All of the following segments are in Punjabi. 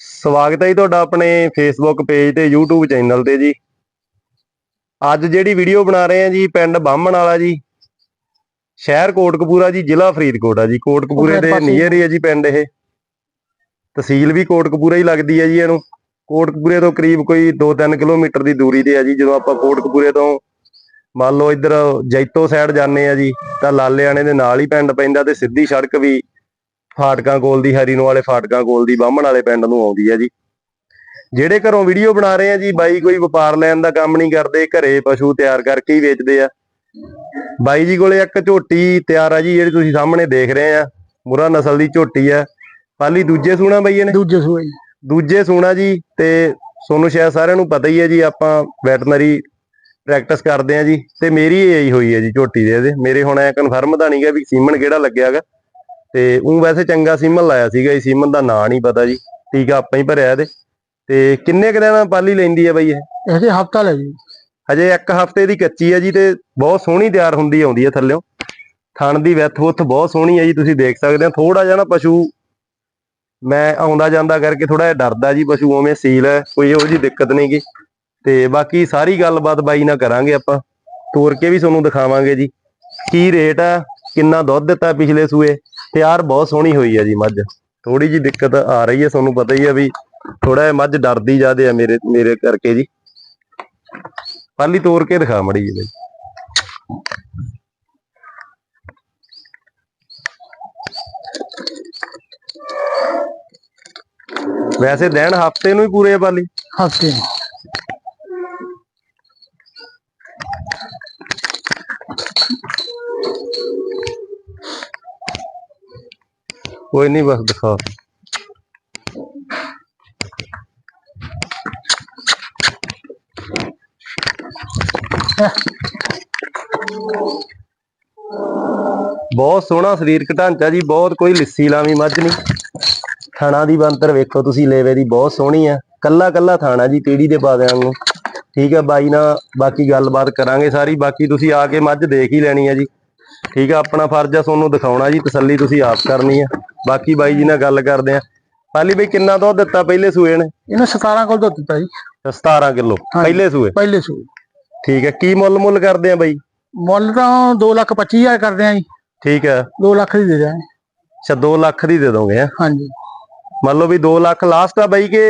ਸਵਾਗਤ ਹੈ ਜੀ ਤੁਹਾਡਾ ਆਪਣੇ ਫੇਸਬੁੱਕ ਪੇਜ ਤੇ YouTube ਚੈਨਲ ਤੇ ਜੀ। ਅੱਜ ਜਿਹੜੀ ਵੀਡੀਓ ਬਣਾ ਰਹੇ ਹਾਂ ਜੀ ਪਿੰਡ ਬਾਹਮਣ ਵਾਲਾ ਜੀ। ਸ਼ਹਿਰ ਕੋਟਕਪੂਰਾ ਜੀ ਜ਼ਿਲ੍ਹਾ ਫਰੀਦਕੋਟ ਆ ਜੀ। ਕੋਟਕਪੂਰੇ ਦੇ ਨੀਅਰ ਹੀ ਹੈ ਜੀ ਪਿੰਡ ਇਹ। ਤਹਿਸੀਲ ਵੀ ਕੋਟਕਪੂਰਾ ਹੀ ਲੱਗਦੀ ਹੈ ਜੀ ਇਹਨੂੰ। ਕੋਟਕਪੂਰੇ ਤੋਂ ਕਰੀਬ ਕੋਈ 2-3 ਕਿਲੋਮੀਟਰ ਦੀ ਦੂਰੀ ਤੇ ਆ ਜੀ। ਜਦੋਂ ਆਪਾਂ ਕੋਟਕਪੂਰੇ ਤੋਂ ਮੰਨ ਲਓ ਇੱਧਰ ਜੈਤੋ ਸਾਈਡ ਜਾਂਦੇ ਆ ਜੀ ਤਾਂ ਲਾਲਿਆਣੇ ਦੇ ਨਾਲ ਹੀ ਪਿੰਡ ਪੈਂਦਾ ਤੇ ਸਿੱਧੀ ਸੜਕ ਵੀ ਫਾਟਕਾਂ ਕੋਲ ਦੀ ਹਰੀਨੋ ਵਾਲੇ ਫਾਟਕਾਂ ਕੋਲ ਦੀ ਬਾਹਮਣ ਵਾਲੇ ਪਿੰਡ ਨੂੰ ਆਉਂਦੀ ਹੈ ਜੀ। ਜਿਹੜੇ ਘਰੋਂ ਵੀਡੀਓ ਬਣਾ ਰਹੇ ਆ ਜੀ ਬਾਈ ਕੋਈ ਵਪਾਰ ਲੈਣ ਦਾ ਕੰਮ ਨਹੀਂ ਕਰਦੇ ਘਰੇ ਪਸ਼ੂ ਤਿਆਰ ਕਰਕੇ ਹੀ ਵੇਚਦੇ ਆ। ਬਾਈ ਜੀ ਕੋਲੇ ਇੱਕ ਝੋਟੀ ਤਿਆਰ ਆ ਜੀ ਜਿਹੜੀ ਤੁਸੀਂ ਸਾਹਮਣੇ ਦੇਖ ਰਹੇ ਆ। ਮੁਰਾ ਨਸਲ ਦੀ ਝੋਟੀ ਆ। ਪਾਲੀ ਦੂਜੇ ਸੂਣਾ ਬਈ ਇਹਨੇ? ਦੂਜੇ ਸੂਏ ਜੀ। ਦੂਜੇ ਸੂਣਾ ਜੀ ਤੇ ਤੁਹਾਨੂੰ ਸ਼ਾਇਦ ਸਾਰਿਆਂ ਨੂੰ ਪਤਾ ਹੀ ਹੈ ਜੀ ਆਪਾਂ ਵੈਟਰਨਰੀ ਪ੍ਰੈਕਟਿਸ ਕਰਦੇ ਆ ਜੀ। ਤੇ ਮੇਰੀ ਇਹੀ ਹੋਈ ਹੈ ਜੀ ਝੋਟੀ ਦੇ ਇਹਦੇ। ਮੇਰੇ ਹੁਣ ਐ ਕਨਫਰਮ ਤਾਂ ਨਹੀਂਗਾ ਵੀ ਸੀਮਨ ਕਿਹੜਾ ਲੱਗਿਆਗਾ ਤੇ ਉਹ ਵੈਸੇ ਚੰਗਾ ਸੀਮਨ ਲਾਇਆ ਸੀਗਾ ਜੀ ਸੀਮਨ ਦਾ ਨਾਂ ਨਹੀਂ ਪਤਾ ਜੀ ਟੀਕਾ ਆਪਾਂ ਹੀ ਭਰਿਆ ਇਹਦੇ। ਤੇ ਕਿੰਨੇ ਕੁ ਦਿਨਾਂ ਪਾਲੀ ਲੈਂਦੀ ਹੈ ਬਈ ਇਹ? ਇਹਦੇ ਹਫਤਾ ਲੈ ਜੀ। ਹਜੇ ਇੱਕ ਹਫ਼ਤੇ ਦੀ ਕੱਚੀ ਹੈ ਜੀ ਤੇ ਬਹੁਤ ਸੋਹਣੀ ਤਿਆਰ ਹੁੰਦੀ ਆਉਂਦੀ ਹੈ ਥੱਲਿਓਂ। ਥਣ ਦੀ ਵਿੱਥ ਵੁੱਥ ਬਹੁਤ ਸੋਹਣੀ ਹੈ ਜੀ ਤੁਸੀਂ ਦੇਖ ਸਕਦੇ ਹੋ। ਥੋੜਾ ਜਿਹਾ ਨਾ ਪਸ਼ੂ ਮੈਂ ਆਉਂਦਾ ਜਾਂਦਾ ਕਰਕੇ ਥੋੜਾ ਜਿਹਾ ਡਰਦਾ ਜੀ ਪਸ਼ੂ ਉਵੇਂ ਸੀਲ ਹੈ ਕੋਈ ਇਹੋ ਜੀ ਦਿੱਕਤ ਨਹੀਂ ਗੀ। ਤੇ ਬਾਕੀ ਸਾਰੀ ਗੱਲਬਾਤ ਬਾਈ ਨਾਲ ਕਰਾਂਗੇ ਆਪਾਂ। ਤੋਰ ਕੇ ਵੀ ਤੁਹਾਨੂੰ ਦਿਖਾਵਾਂਗੇ ਜੀ। ਕੀ ਰੇਟ ਆ ਕਿੰਨਾ ਦੁੱਧ ਦਿੱਤਾ ਪਿਛਲੇ ਸੂਏ? ਤਿਆਰ ਬਹੁਤ ਸੋਹਣੀ ਹੋਈ ਹੈ ਜੀ ਮੱਝ। ਥੋੜੀ ਜੀ ਦਿੱਕਤ ਆ ਰਹੀ ਹੈ ਤੁਹਾਨੂੰ ਪਤਾ ਹੀ ਹੈ ਵੀ ਥੋੜਾ ਜਿਹਾ ਮੱਝ ਡਰਦੀ ਜ਼ਿਆਦੇ ਆ ਮੇਰੇ ਮੇਰੇ ਕਰਕੇ ਜੀ। ਪਾਲੀ ਤੋੜ ਕੇ ਦਿਖਾ ਮੜੀ ਜੀ ਬਈ। ਵੈਸੇ ਦਿਨ ਹਫ਼ਤੇ ਨੂੰ ਹੀ ਪੂਰੇ ਆ ਪਾਲੀ? ਹਫ਼ਤੇ ਕੋਈ ਨਹੀਂ ਬਸ ਦਿਖਾ ਬਹੁਤ ਸੋਹਣਾ ਸਰੀਰਕ ਢਾਂਚਾ ਜੀ, ਬਹੁਤ ਕੋਈ ਲਿੱਸੀ ਲਾਵੀਂ ਮੱਝ ਨਹੀਂ ਥਾਣਾ ਦੀ ਬੰਤਰ ਵੇਖੋ ਤੁਸੀਂ, ਲੇਵੇ ਦੀ ਬਹੁਤ ਸੋਹਣੀ ਆ। ਕੱਲਾ ਕੱਲਾ ਥਾਣਾ ਜੀ ਪੀੜੀ ਦੇ ਪਾ ਦਿਆਂਗੇ ਠੀਕ ਹੈ ਬਾਈ ਨਾਲ ਬਾਕੀ ਗੱਲਬਾਤ ਕਰਾਂਗੇ ਸਾਰੀ, ਬਾਕੀ ਤੁਸੀਂ ਆ ਕੇ ਮੱਝ ਦੇਖ ਹੀ ਲੈਣੀ ਹੈ ਜੀ। ਠੀਕ ਆ ਆਪਣਾ ਫਰਜ਼ ਆ ਤੁਹਾਨੂੰ ਦਿਖਾਉਣਾ ਜੀ ਤਸੱਲੀ ਤੁਸੀਂ ਆਪ ਕਰਨੀ ਆ। ਬਾਕੀ ਬਾਈ ਜੀ ਨਾਲ ਗੱਲ ਕਰਦੇ ਆ। ਪਾਲੀ ਬਈ ਕਿੰਨਾ ਦੁੱਧ ਦਿੱਤਾ ਪਹਿਲੇ ਸੂਏ ਨੇ? ਇਹਨੇ 17 ਕੋਲ ਦੁੱਧ ਦਿੱਤਾ ਜੀ। 17 ਕਿਲੋ। ਪਹਿਲੇ ਸੂਏ? ਪਹਿਲੇ ਸੂਏ। ਠੀਕ ਹੈ ਕੀ ਮੁੱਲ ਮੁੱਲ ਕਰਦੇ ਆ ਬਾਈ? ਮੁੱਲ ਤਾਂ 2 ਲੱਖ 25 ਹਜ਼ਾਰ ਕਰਦੇ ਆ ਜੀ। ਠੀਕ ਹੈ 2 ਲੱਖ ਦੀ ਦੇ ਦਿਆਂਗੇ। ਅੱਛਾ 2 ਲੱਖ ਦੀ ਦੇ ਦੋਗੇ ਹਾਂਜੀ। ਮੰਨ ਲਓ ਵੀ 2 ਲੱਖ ਲਾਸਟ ਆ ਬਾਈ ਕਿ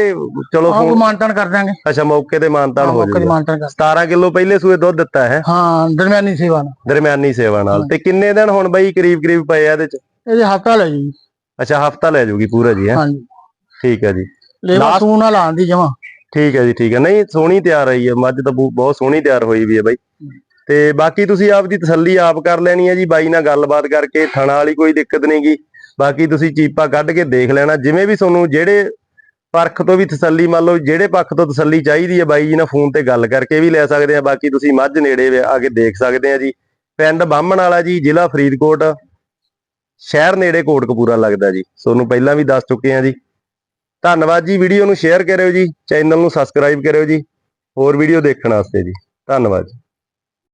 ਚਲੋ ਆਹ ਫੋਨ ਕਰ ਦਿਆਂਗੇ। ਅੱਛਾ ਮੌਕੇ ਤੇ ਮਾਨਤਾਨ ਹੋ ਮੌਕੇ ਤੇ ਜਾਊਗਾ ਮਾਨਟਨ ਕਰ 17 ਕਿਲੋ ਪਹਿਲੇ ਸੂਏ ਦੁੱਧ ਦਿੱਤਾ ਹੈ। ਹਾਂ ਦਰਮਿਆਨੀ ਸੇਵਾ ਨਾਲ। ਦਰਮਿਆਨੀ ਸੇਵਾ ਨਾਲ। ਤੇ ਕਿੰਨੇ ਦਿਨ ਹੁਣ ਬਾਈ ਕਰੀਬ ਕਰੀਬ ਪਏ ਆ ਇਹਦੇ ਚ? ਇਹਦੇ ਹਫਤਾ ਲੈ ਜੀ ਅੱਛਾ ਹਫਤਾ ਲੈ ਜਾਊਗੀ ਪੂਰਾ ਜੀ ਹੈ? ਹਾਂਜੀ। ਠੀਕ ਹੈ ਜੀ। ਲੇਵਾ ਸੂਣ ਨਾਲ ਆਂਦੀ ਜਮਾ। ਠੀਕ ਹੈ ਜੀ ਠੀਕ ਹੈ ਨਹੀਂ ਸੋਹਣੀ ਤਿਆਰ ਆਈ ਹੈ ਮੱਝ ਤਾਂ ਬਹੁ- ਬਹੁਤ ਸੋਹਣੀ ਤਿਆਰ ਹੋਈ ਵੀ ਹੈ ਬਾਈ। ਤੇ ਬਾਕੀ ਤੁਸੀਂ ਆਪ ਦੀ ਤਸੱਲੀ ਆਪ ਕਰ ਲੈਣੀ ਹੈ ਜੀ। ਬਾਈ ਨਾਲ ਗੱਲਬਾਤ ਕਰਕੇ ਥਣਾ ਵਾਲੀ ਕੋਈ ਦਿੱਕਤ ਨਹੀਂ ਗੀ ਬਾਕੀ ਤੁਸੀਂ ਚੀਪਾ ਕੱਢ ਕੇ ਦੇਖ ਲੈਣਾ, ਜਿਵੇਂ ਵੀ ਤੁਹਾਨੂੰ ਜਿਹੜੇ ਪਰਖ ਤੋਂ ਵੀ ਤਸੱਲੀ ਮੰਨ ਲਓ, ਜਿਹੜੇ ਪੱਖ ਤੋਂ ਤਸੱਲੀ ਚਾਹੀਦੀ ਹੈ ਬਾਈ ਜੀ ਨਾਲ ਫੋਨ ਤੇ ਗੱਲ ਕਰਕੇ ਵੀ ਲੈ ਸਕਦੇ ਆ, ਬਾਕੀ ਤੁਸੀਂ ਮੱਝ ਨੇੜੇ ਆ ਕੇ ਦੇਖ ਸਕਦੇ ਆ ਜੀ। ਪਿੰਡ ਬਾਹਮਣ ਵਾਲਾ ਜੀ, ਜ਼ਿਲ੍ਹਾ ਫਰੀਦਕੋਟ, ਸ਼ਹਿਰ ਨੇੜੇ ਕੋਟਕਪੂਰਾ ਲੱਗਦਾ ਜੀ। ਤੁਹਾਨੂੰ ਪਹਿਲਾਂ ਵੀ ਦੱਸ ਚੁੱਕੇ ਆ ਜੀ। ਧੰਨਵਾਦ ਜੀ, ਵੀਡੀਓ ਨੂੰ ਸ਼ੇਅਰ ਕਰਿਓ ਜੀ, ਚੈਨਲ ਨੂੰ ਸਬਸਕ੍ਰਾਈਬ ਕਰਿਓ ਜੀ, ਹੋਰ ਵੀਡੀਓ ਦੇਖਣ ਵਾਸਤੇ ਜੀ। ਧੰਨਵਾਦ ਜੀ।